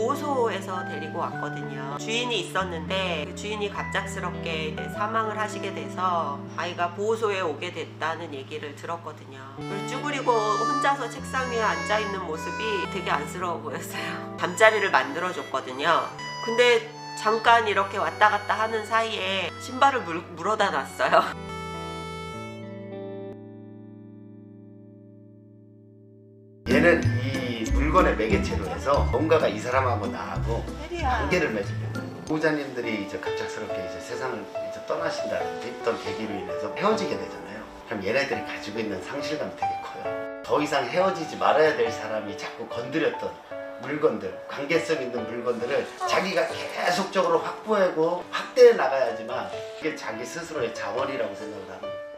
보호소에서 데리고 왔거든요. 주인이 있었는데 그 주인이 갑작스럽게 사망을 하시게 돼서 아이가 보호소에 오게 됐다는 얘기를 들었거든요. 쭈그리고 혼자서 책상 위에 앉아 있는 모습이 되게 안쓰러워 보였어요. 잠자리를 만들어 줬거든요. 근데 잠깐 이렇게 왔다 갔다 하는 사이에 신발을 물, 물어다 놨어요. 얘는 이 물건의 매개체로 해서 뭔가가 이 사람하고 나하고 관계를 맺으려고 보호자님들이 이제 갑작스럽게 이제 세상을 이제 떠나신다든지 어떤 계기로 인해서 헤어지게 되잖아요. 그럼 얘네들이 가지고 있는 상실감이 되게 커요. 더 이상 헤어지지 말아야 될 사람이 자꾸 건드렸던 물건들, 관계성 있는 물건들을 자기가 계속적으로 확보하고 확대해 나가야지만 이게 자기 스스로의 자원이라고 생각을 거예요.